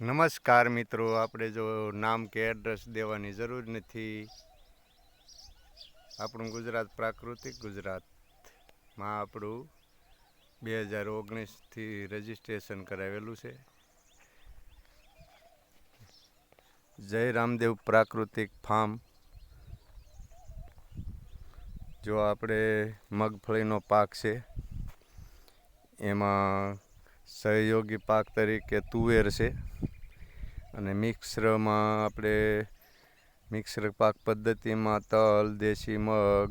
નમસ્કાર મિત્રો, આપણે જો નામ કે એડ્રેસ દેવાની જરૂર નથી. આપણું ગુજરાત પ્રાકૃતિક ગુજરાતમાં આપણું બે હજાર ઓગણીસથી રજિસ્ટ્રેશન કરાવેલું છે. જય રામદેવ પ્રાકૃતિક ફાર્મ. જો આપણે મગફળીનો પાક છે, એમાં સહયોગી પાક તરીકે તુવેર છે. અને મિક્સરમાં આપણે મિક્સર પાક પદ્ધતિમાં તલ, દેશી મગ,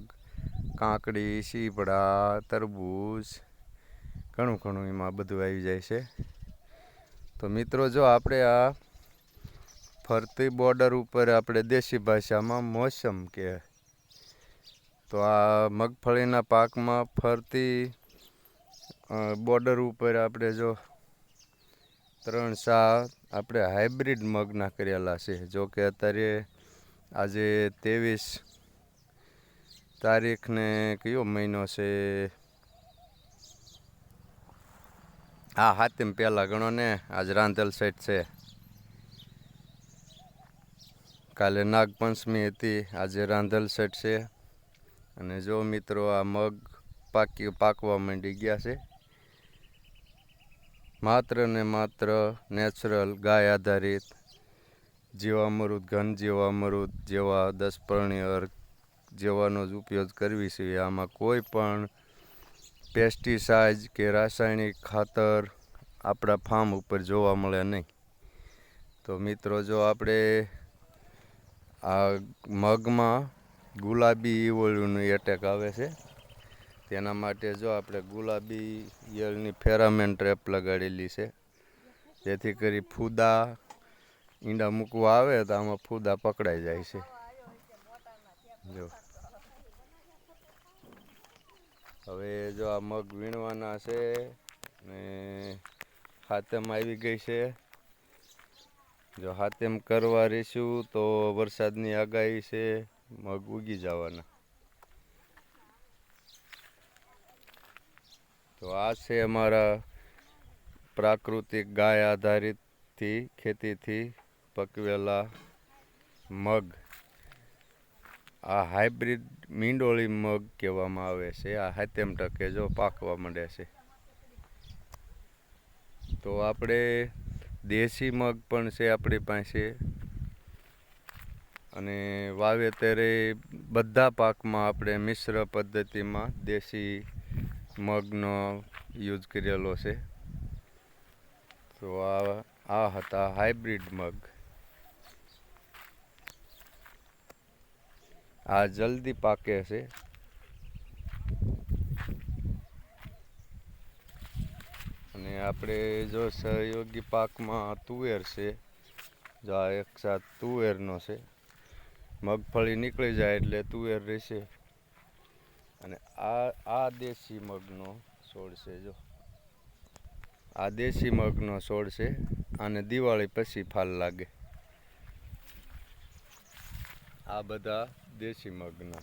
કાંકડી સીપડા તરબૂચ, ઘણું ઘણું એમાં બધું આવી જાય છે. તો મિત્રો, જો આપણે આ ફરતી બોર્ડર ઉપર આપણે દેશી ભાષામાં મોસમ કે તો આ મગફળીના પાકમાં ફરતી બોર્ડર ઉપર આપણે જો ત્રણ સા આપણે હાઇબ્રિડ મગના કરેલા છે. જો કે અત્યારે આજે ત્રેવીસ તારીખને કયો મહિનો છે? હા, હાથીમ પહેલાં ગણો ને. આજ રાંધેલ સેટ છે. કાલે નાગપંચમી હતી, આજે રાંધેલ સેટ છે. અને જો મિત્રો, આ મગ પાકી પાકવા માંડી ગયા છે. માત્ર ને માત્ર નેચરલ ગાય આધારિત, જીવામૃત, ઘન જીવામૃત જેવા દસપર્ણી અર્ક જેવાનો જ ઉપયોગ કરવી છે. આમાં કોઈ પણ પેસ્ટિસાઇડ કે રાસાયણિક ખાતર આપણા ફાર્મ ઉપર જોવા મળે નહીં. તો મિત્રો, જો આપણે આ મગમાં ગુલાબી ઈવળનું એટેક આવે છે તેના માટે જો આપણે ગુલાબી ઈયળની ફેરામેન ટ્રેપ લગાડેલી છે. જેથી કરી ફૂદા ઈંડા મૂકવા આવે તો આમાં ફૂદા પકડાઈ જાય છે. જો. હવે જો આ મગ વીણવાના છે ને હાથમ આવી ગઈ છે. જો હાથેમ કરવા રહીશું તો વરસાદની આગાહી છે, મગ ઉગી જવાના. તો આ છે અમારા પ્રાકૃતિક ગાય આધારિતથી ખેતીથી પકવેલા મગ. આ હાઇબ્રિડ મીંડોળી મગ કહેવામાં આવે છે. આ હાથેમ ટકે જો પાકવા માંડે છે. તો આપણે દેશી મગ પણ છે આપણી પાસે. અને વાવેતરે બધા પાકમાં આપણે મિશ્ર પદ્ધતિમાં દેશી મગનો યુઝ કરેલો છે. તો આ આ હતા હાઇબ્રિડ મગ. આ જલ્દી પાકે છે. અને આપણે જો સહયોગી પાકમાં તુવેર છે, જો આ એક સાથ તુવેરનો છે. મગફળી નીકળી જાય એટલે તુવેર રહેશે. અને આ આ દેશી મગનો છોડ છે, જો. આ દેશી મગનો છોડ છે, અને દિવાળી પછી ફાલ લાગે. આ બધા દેશી મગના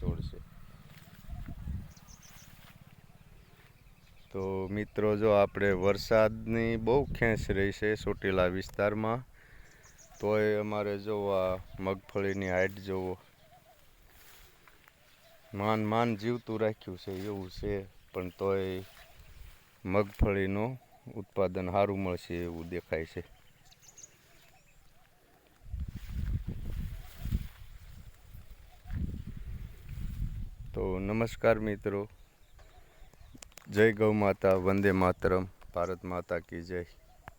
છોડ છે. તો મિત્રો, જો આપણે વરસાદની બહુ ખેંચ રહી છે ચોટીલા વિસ્તારમાં, તોય અમારે જોવા મગફળીની હાઈટ જોવો. માન માન જીવતું રાખ્યું છે, એવું છે. પણ તોય મગફળીનું ઉત્પાદન સારું મળશે એવું દેખાય છે. તો નમસ્કાર મિત્રો. જય ગૌ માતા, વંદે માતરમ. ભારત માતા કી જય.